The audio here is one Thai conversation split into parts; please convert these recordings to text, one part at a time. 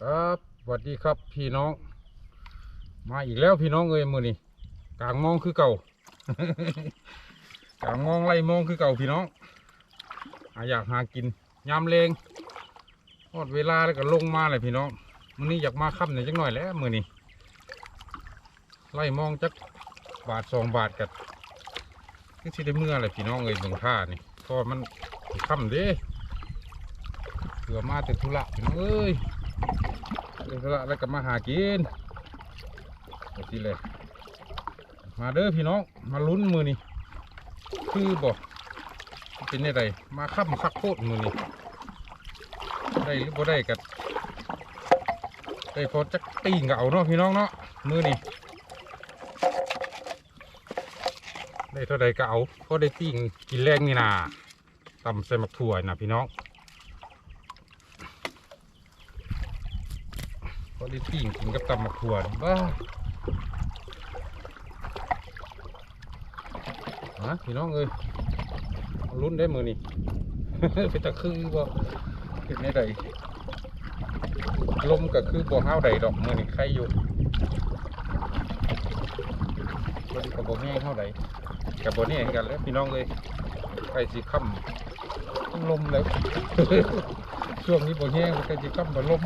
ครับสวัสดีครับพี่น้อง มาอีกแล้วพี่น้องเอ้ยมือนี้กลางมองคือเก่ากลางมองไล่มองคือเก่าพี่น้องอยากหากินยามเลงหมดเวลาแล้วก็ลงมาเลยพี่น้องมือนี้อยากมาค่ำหน่อยจักหน่อยแล้วมือนี้ไล่มองจักบาทสองบาทกัดก็ที่ได้เมื่อเลยพี่น้องเอ้ยเบิ่งท่านี่เพราะมันค่ำเด้เผื่อมาแต่ธุระพี่น้องเอ้ย เดี๋ยวละแล้วก็มาหากินแบบนี้เลย มาเด้อพี่น้อง มาลุ้นมือนี่คือบอกเป็นได้ไรมาขับคักโคตรมือนี่ได้หรือบ่ได้กันได้พอจักตีงก็เอาเนาะพี่น้องเนาะมือนี่ได้เท่าใดก็เอาพอได้ตีกินแรงนี่นาตำใส่มักถั่วนะพี่น้อง พอได้ปิ้งกินกับตำมะขวดบ้าฮะพี่น้องเอ้ยลุ้นได้มือนี่เป็นตะคือบ่เป็นไม่ได้ลมก็คือบ่ห้าวใดดอกมือนี่ใครอยู่ลมกับบ่แห้งเท่าใดกับบ่แห้งกันแล้วพี่น้องเอ้ยใกล้สิค่ำลมแล้วช่วงนี้บ่แห้งใกล้สิค่ำบ่ลม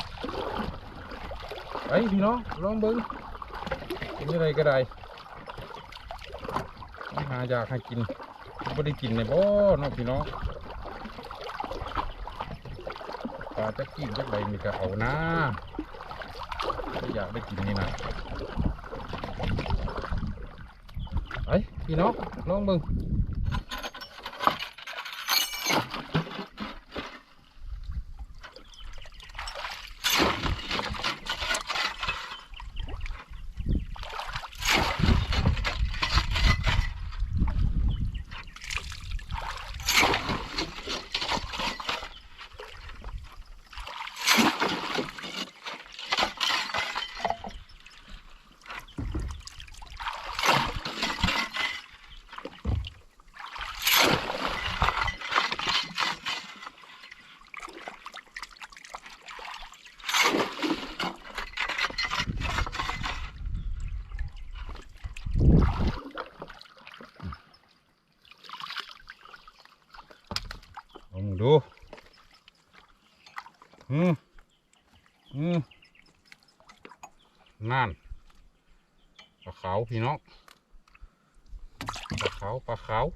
ไปพี่น้องลองเบิ้งกินอะไรก็ได้มาหาอยากให้กินไม่ได้กินในบ่เน้องพี่น้องปลาจะกินจักใดมีก็เอานะถ้าอยากได้กินนี่นะไปพี่น้องลองเบิ้ง ลองดูอืมอืมนั่นปลาขาว พี่น้องปลาขาวปลาขาว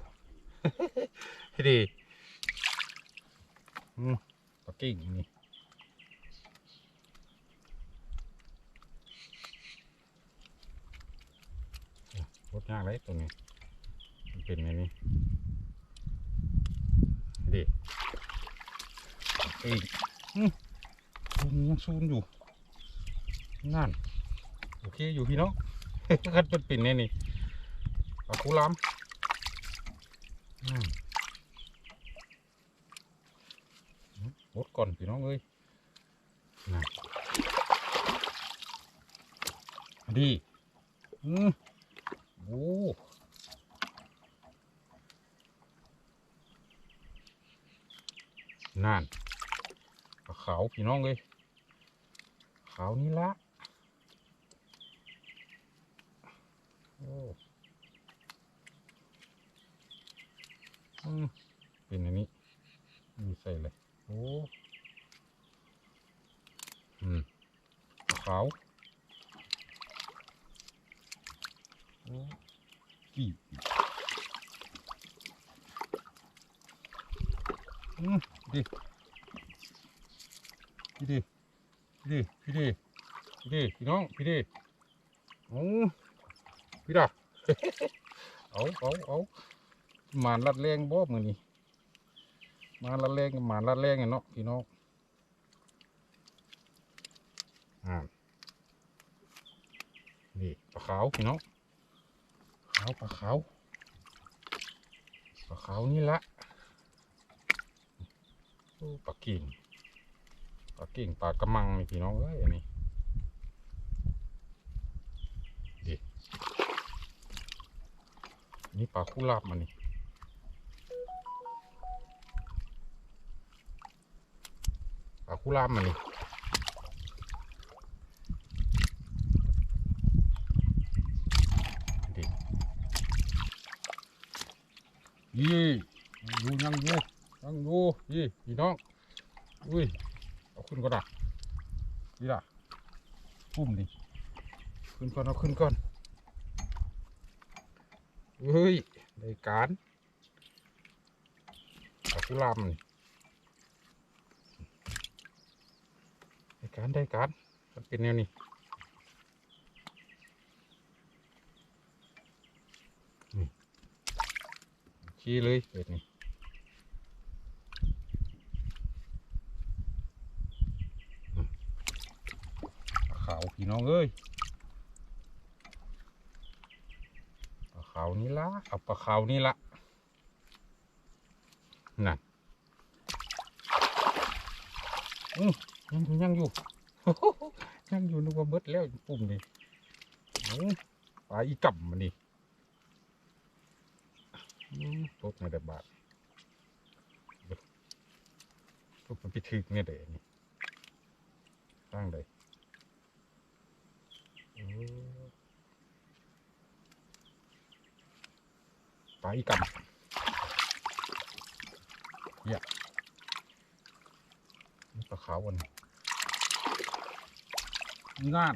ดีอืมปลากิ่งนี่รถยากเลยตรงนี้มันเป็นไงนี่ดีอีกอืมยังซูนอยู่นั่นโอเคอยู่พี่น้อง คัดเป็นปิ่นแน่นี่ปลาคูล้อืมหมดก่อนพี่น้องเอ้ยนั่ดีอืมโอ้นั่นปลาขาวพี่น้องเลยขาวนี่ละโอ้อืม เป็นอันนี้มีใส่เลยโอ้อืมขาวโอ้กี่อืมดีพี่ดีพี่ดีพี่ดีพี่ดีพี่น้องพี่ดีโอ้ พี่ดาเอาเอาเอาหมานลัดแรงบ่มือนี้มานลัดแรงหมานลัดแรงเนาะพี่น้องอ่านี่ปลาขาวพี่น้องขาวปลาขาวปลาขาวนี่ละปลากิ่งปลากิ่งปลากระมังนี่พี่น้องเอ้ยอันนี้ นี่ปลาคู่ลาบมานี่ปลาคู่ลาบมานี่ดิยี่ดูยังดูยังดูยี่พี่น้องอุ้ยเอาขึ้นก็ได้นี่ละปุ่มดิขึ้นก่อนเอาขึ้นก่อน เฮ้ยได้การเอากุลามนี่ได้การได้การมันเป็นแนวนี้ชี้เลยเปิดนี่ขาวพี่น้องเอ้ยปลาขาวนี่ละเอาปลาขาวนี่ละนั่นอือยังอยู่ยังอยู่ยังอยู่นึกว่าเบิดแล้วปุ่มนี่เอาปลาอีกับมันนี่ตกในแต่บาทเบิ่งตกมันไปถึกเนี่ยเด้นี่สร้างได้โอ้ปลา อีกับเยนี่ปลาขาวอันงาน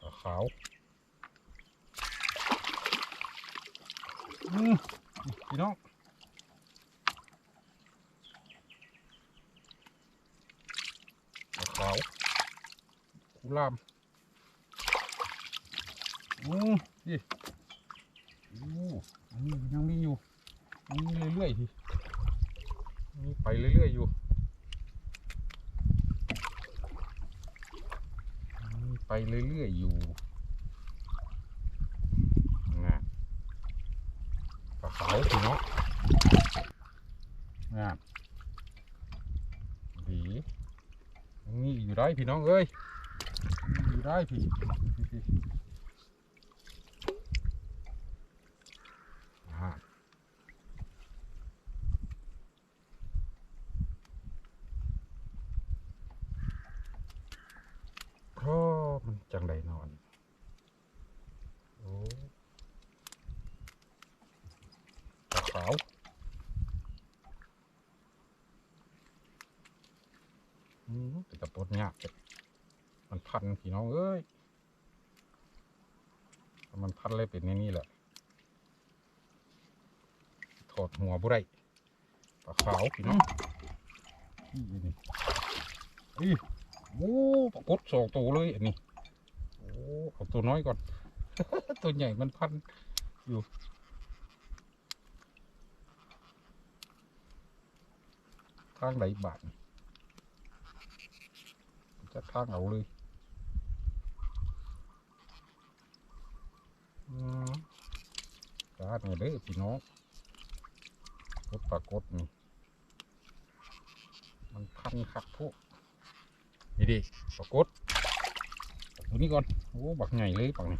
ปลาขาวอืมพี่น้องปลาขาวกุลาม อืมนี่อู้อันนี้ยังมีอยู่ยังมีเรื่อยๆพี่นี่ไปเรื่อยๆอยู่นี่ไปเรื่อยๆอยู่นะปลาขาวพี่เนาะงามดียังมีอยู่ได้พี่น้องเอ้ยมีอยู่ได้พี่พี่พี่อ่า เพราะมัน จังไดนอนโอ้ปลาขาวอืมเป็นตะปดยากจังมันพันพี่น้องเอ้ยมันพันเลยเป็นในนี่แหละถอดหัวบุไรปลาขาวพี่น้องนี่นี่อีโอ้ปรากฏสองตัวเลยอันนี้ เอาตัวน้อยก่อน ตัวใหญ่มันพันอยู่ทางไหนบาทนี่จะทางเอาเลยการนี่เด้อพี่น้องกดปรากฏนี่ มันพันคักพวกนี่ดิปรากฏ ตัวนี้ก่อน โอ้ บักใหญ่เลยปังนี่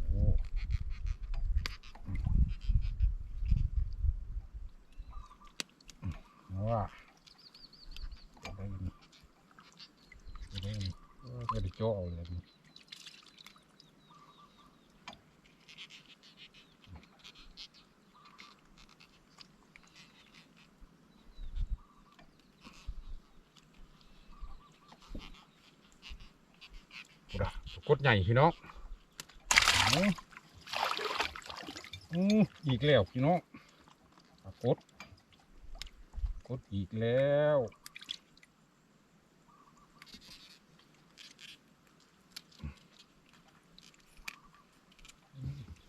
โอ้อืมอืมเอาว่าเอาได้นี่เอาได้นี่เออไม่ได้โจ้เอาเลยนี่ กดใหญ่พี่น้องอืออีกแล้วพี่น้องกฏปรากฏอีกแล้ว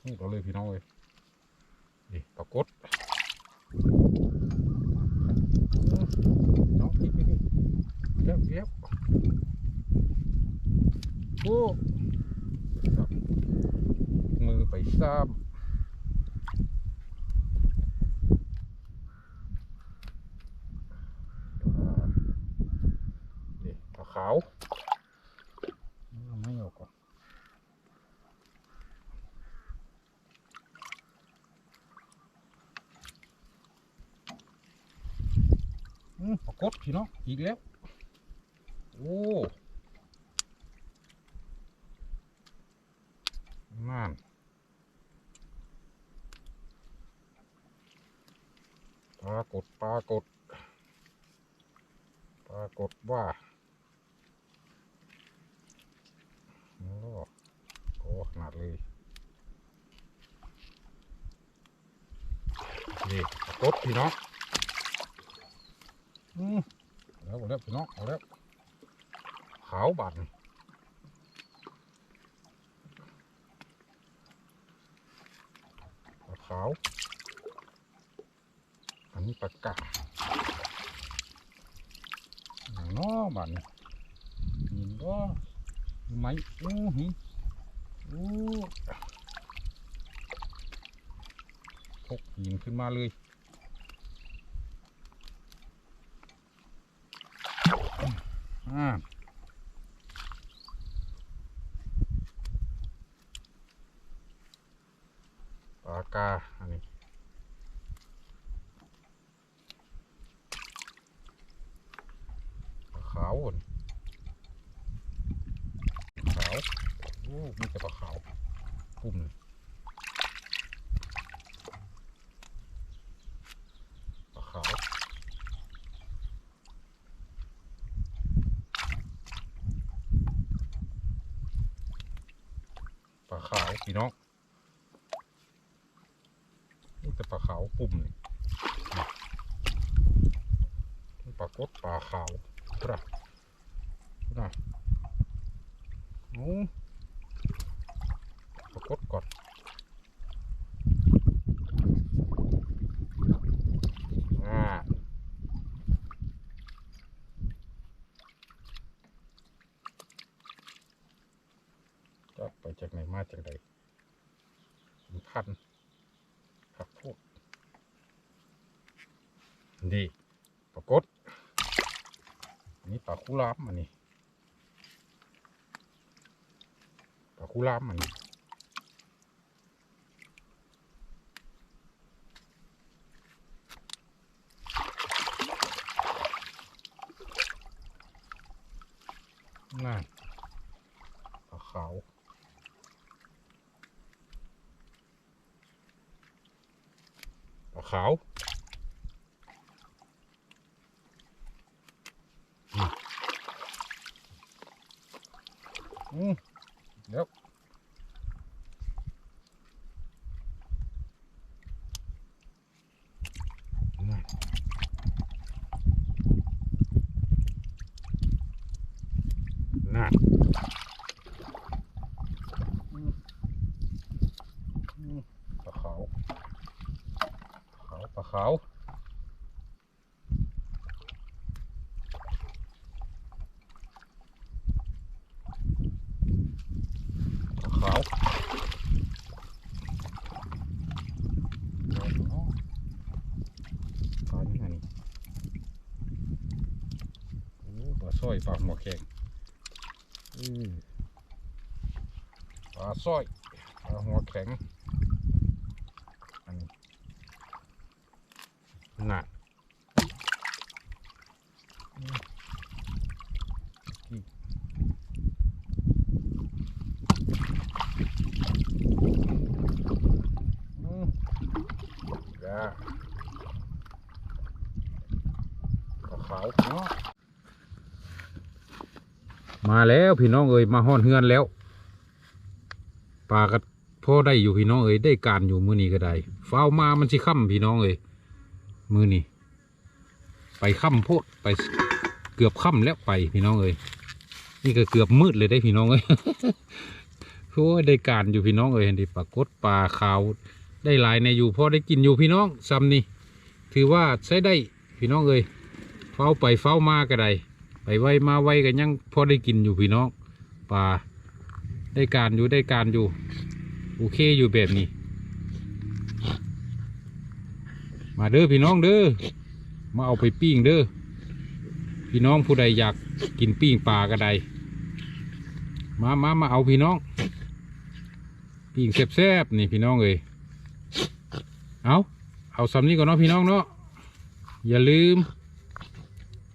นี่ก็เลยพี่น้องเลยนี่ปรากฏน้องอีกอีกอีกเดี๋ยวเดี๋ยว โอ้มือไปซ้ำนี่ปลาขาวอาไม่เอาก่อนอืมปรากฏพี่น้องอีกแล้ว โอ้นั่นปรากฏปรากฏ ปรากฏว่าโอ้โหขนาดเลย นี่ปรากฏพี่น้องอืมแล้วเอาแล้วพี่น้องเอาแล้วขาวบันปลาขาว อันนี้ปลากาอย่างน้อบันหินก็ไมโอ้หินโอ้ พกหินขึ้นมาเลยอ่าปากาอันนี้ปลาขาวอ่นขาวโอ้มีแต่ปลาขาวปุ่มเลยปลาขาว ปลาขาว พี่น้องนี่แต่ปลาขาวปุ่มนี่ปลากดปลาขาวครับนะโอ้ปลากดก่อนอ่าจับไปจากไหนมาจากไหนมันพัน ครับพวกดีปรากฏอั นนี้ปลาคูรามอันนี้ปลาคูรามอันนี้นั่นปลาขาวปลาขาวอืม อืมเดี๋ยวนั่นนั่นอืมอืมปลาขาว ขาวปลาขาวปลาขาวเอาเนาะปลานี่ไงนี่โอ้ปลา สร้อยปลาหัวแข็งอือปลาสร้อยปลาหัวแข็งอันนี้น่ะอืมอืมจ้าปลาขาวเนาะ มาแล้วพี่น้องเอ้ยมาห้อนเฮือนแล้วปลาก็พ่อได้อยู่พี่น้องเอ้ยได้การอยู่มือนี้ก็ได้ฟ้าวมามันสิค่ำพี่น้องเอ้ยมือนี่ไปค่ำโพดไปเกือบค่ำแล้วไปพี่น้องเอ้ยนี่ก็เกือบมืดเลยได้พี่น้องเอ้ยโอ้ยได้การอยู่พี่น้องเอ้ยนี่ปลากดปลาขาวได้หลายในอยู่พอได้กินอยู่พี่น้องซ้ำนี่ถือว่าใช้ได้พี่น้องเอ้ยเฝ้าไปเฝ้ามาก็ได้ ไปไวมาไวกันยังพอได้กินอยู่พี่น้องปลาได้การอยู่ได้การอยู่โอเคอยู่แบบนี้ มาเด้อพี่น้องเด้อมาเอาไปปิ้งเด้อพี่น้องผู้ใดอยากกินปิ้งปลาก็ได้มามามาเอาพี่น้องปิ้งแซ่บๆนี่พี่น้องเอ้ยเอาเอาสำนี้ก่อนเนาะพี่น้องเนาะอย่าลืม